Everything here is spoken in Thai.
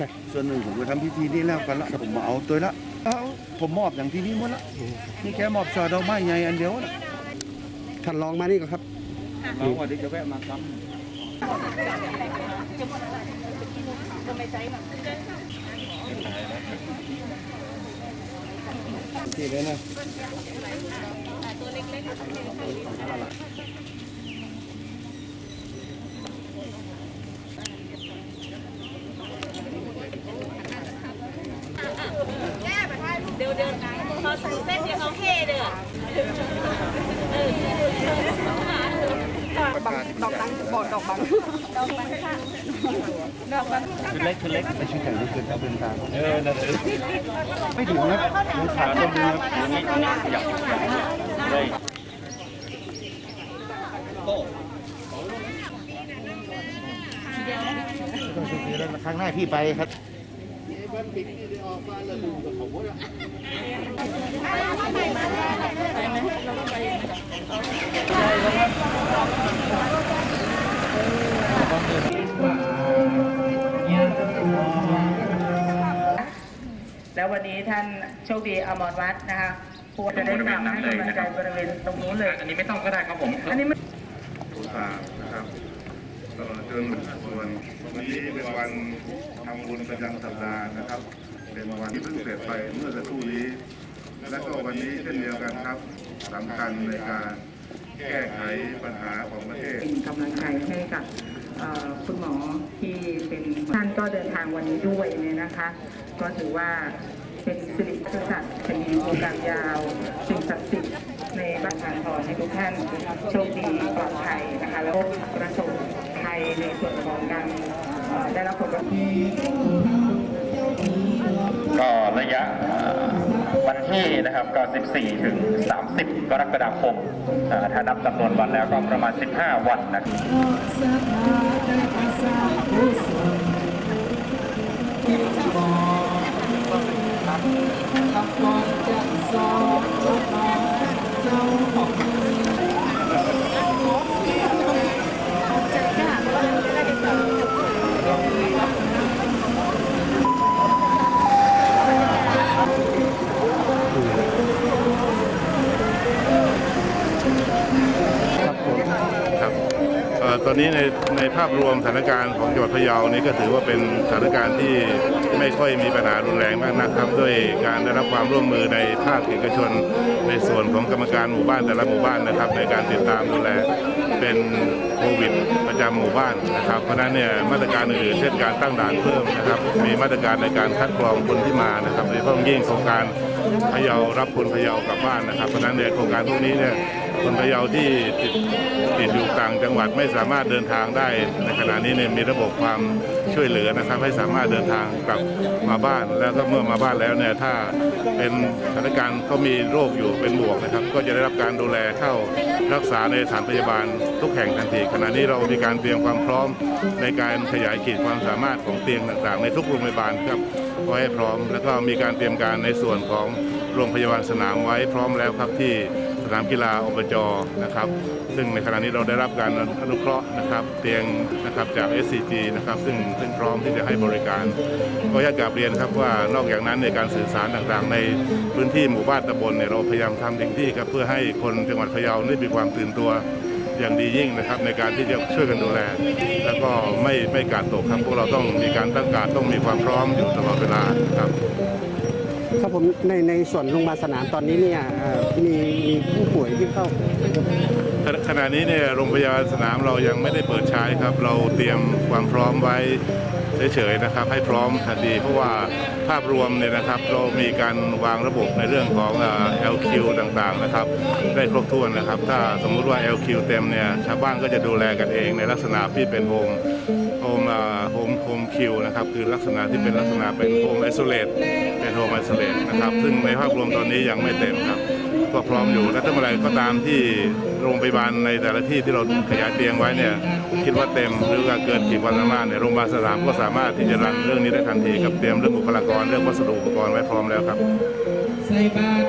นะส่วนหนึ่งผมก็ทำพิธีนี้แล้วกันละผมมาเอาตัวละเอาผมมอบอย่างที่นี่หมดละนี่แค่มอบช่อดอกไม้ใหญ่อันเดียวนะท่านลองมานี่ก็ครับเอาวันนี้จะแวะมาครับที่เลยนะเดี๋ยวเดิน พอใส่เส้นเดี๋ยวเขาเฮเด้อบังดอกตังบอดดอกบังคือเล็กคือเล็กไปชื่อแข่งที่คืนเขาเป็นทางเออนั่นเลยไม่ถึงนะดูขาต้องดูครับครั้งหน้าพี่ไปครับแล้ว วันนี้ท่านโชคดีอมรวัฒน์นะคะผู้จะได้กลับให้กำลังใจบริเวณตรงนู้นเลย อันนี้ไม่ต้องก็ได้ครับผม อันนี้ไม่ตุลานะครับตลอดจนส่วนวันนี้เป็นวันทำบุญประจำสัปดาห์นะครับ เป็นวันที่เพิ่งเสร็จไปเมื่อสักครู่นี้ และก็วันนี้เช่นเดียวกันครับสำคัญในการ แก้ไขปัญหาของประเทศ เป็นกำลังใจให้กับเอ่อคุณหมอที่เป็นท่านก็เดินทางวันนี้ด้วยเนี่ยนะคะ ก็ถือว่าเป็นสิริศักดิ์เป็นโครงการยาวสิ่งศักดิ์สิทธิ์ในบ้านทางทรให้ทุกท่านโชคดีปลอดภัยนะคะ แล้วประสบภัยในส่วนของการเอ่อได้รับผลกระทบก็ระยะเอ่อ วันที่นะครับก็ 14 ถึง 30 กรกฎาคมถ้านับจำนวนวันแล้วก็ประมาณ 15 วันนะครับ อนนี้ในในภาพรวมสถานการณ์ของจังหวัดพะเยานี่ก็ถือว่าเป็นสถานการณ์ที่ไม่ค่อยมีปัญหารุนแรงมากนะครับ ด้วยการได้รับความร่วมมือในภาคเอกชน ในส่วนของกรรมการหมู่บ้านแต่ละหมู่บ้านนะครับ ในการติดตามดูแลเป็นโควิดประจำหมู่บ้านนะครับ เพราะนั้นเนี่ยมาตรการอื่นๆเช่นการตั้งด่านเพิ่มนะครับ มีมาตรการในการคัดกรองคนที่มานะครับโดยเฉพาะยิ่งโครงการพะเยารับคนพะเยากลับบ้านนะครับ เพราะฉะนั้นเนี่ยโครงการพวกนี้เนี่ย คนพะเยาที่ติดติดอยู่ต่างจังหวัดไม่สามารถเดินทางได้ ในขณะนี้เนี่ยมีระบบความช่วยเหลือนะครับ ให้สามารถเดินทางกลับมาบ้าน แล้วก็เมื่อมาบ้านแล้วเนี่ยถ้าเป็นสถานการณ์เขามีโรคอยู่เป็นบวกนะครับ ก็จะได้รับการดูแลเข้ารักษาในสถานพยาบาลทุกแห่งทันที ขณะนี้เรามีการเตรียมความพร้อมในการขยายขีดความสามารถของเตียงต่างๆ ในทุกโรงพยาบาลครับไว้ให้พร้อม แล้วก็มีการเตรียมการในส่วนของโรงพยาบาลสนามไว้พร้อมแล้วครับที่ สนามกีฬาอบจนะครับ ซึ่งในขณะนี้เราได้รับการอนุเคราะห์นะครับ เตียงนะครับจาก SCG นะครับซึ่งซึ่งพร้อมที่จะให้บริการ ก็อยากกลับเรียนครับว่านอกจากนั้นในการสื่อสารต่างๆ ในพื้นที่หมู่บ้านตำบลเนี่ยเราพยายามทำเต็มที่ครับเพื่อให้คนจังหวัดพะเยาได้มีความตื่นตัวอย่างดียิ่งนะครับในการที่จะช่วยกันดูแล แล้วก็ไม่ไม่กาดตกครับพวกเราต้องมีการตั้งการต้องมีความพร้อมอยู่ตลอดเวลาครับ ครับผมในในส่วนโรงพยาบาลสนามตอนนี้เนี่ยมีมีผู้ป่วยที่เข้าขณะนี้เนี่ยโรงพยาบาลสนามเรายังไม่ได้เปิดใช้ครับ เราเตรียมความพร้อมไว้เฉยๆนะครับ ให้พร้อมทันทีเพราะว่าภาพรวมเนี่ยนะครับ เรามีการวางระบบในเรื่องของเอ่อ LQ ต่างๆนะครับ ได้ครบถ้วนนะครับ ถ้าสมมุติว่า LQ เต็มเนี่ยชาวบ้านก็จะดูแลกันเองในลักษณะที่เป็นโฮมโฮมโฮมคิวนะครับคือลักษณะที่เป็นลักษณะเป็นโฮมไอโซเลต โฮมไอโซเลตนะครับ ซึ่งในภาพรวมตอนนี้ยังไม่เต็มครับ ก็พร้อมอยู่และถ้าเมื่อไรก็ตามที่โรงพยาบาลในแต่ละที่ที่เราขยายเตียงไว้เนี่ยคิดว่าเต็มหรือว่าเกินขีดความสามารถเนี่ยโรงพยาบาลสนามก็สามารถที่จะรันเรื่องนี้ได้ทันทีกับเตรียมเรื่องบุคลากรเรื่องวัสดุอุปกรณ์ไว้พร้อมแล้วครับ